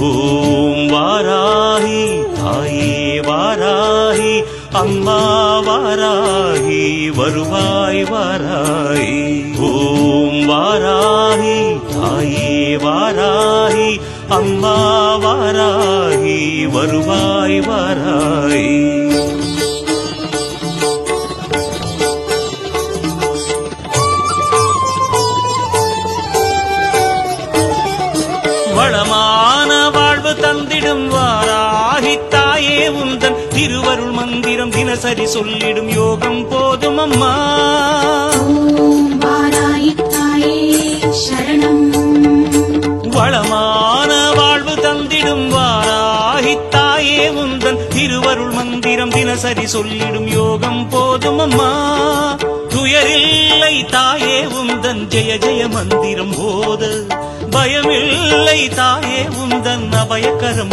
ஓம் வாராகி தாயே வாராகி அம்மா வாராகி வருவாய் வாராகி. ஓம் வாராகி தாயே வாராகி அம்மா வாராகி வருவாய் வாராகி. வளமா தாயே உந்தன் திருவருள் மந்திரம் தினசரி சொல்லிடும் யோகம் போதும் அம்மா வளமான வாழ்வு தந்திடும் வாராகி தாயே உந்தன் திருவருள் மந்திரம் தினசரி சொல்லிடும் யோகம் போதும் அம்மா துயரில்லை தாயே உந்தன் ஜெய ஜெய மந்திரம் போத. பயமில்லை தாயே உந்தன் அபயக்கரம்